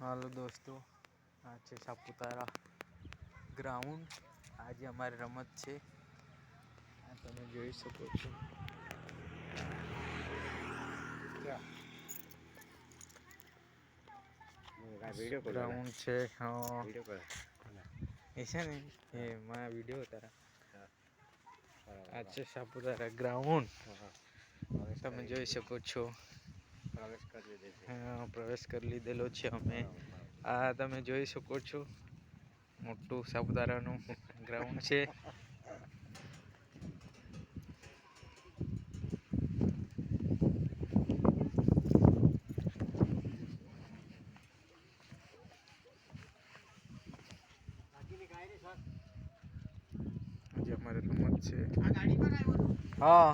હાલો દોસ્તો આ છે સાપુતારા ગ્રાઉન્ડ આજે અમારી રમત છે. આ તમે જોઈ શકો છો. ગ્રાઉન્ડ છે હા. એ છે ને એ મારા વીડિયો તારા. આ છે સાપુતારા ગ્રાઉન્ડ તમે જોઈ શકો છો. પ્રવેશ કરી લીધેલો છે. અમે. આ તમે જોઈ શકો છો. મોટું સાપુતારાનું ગ્રાઉન્ડ છે. આજે અમારે રમત છે. હા.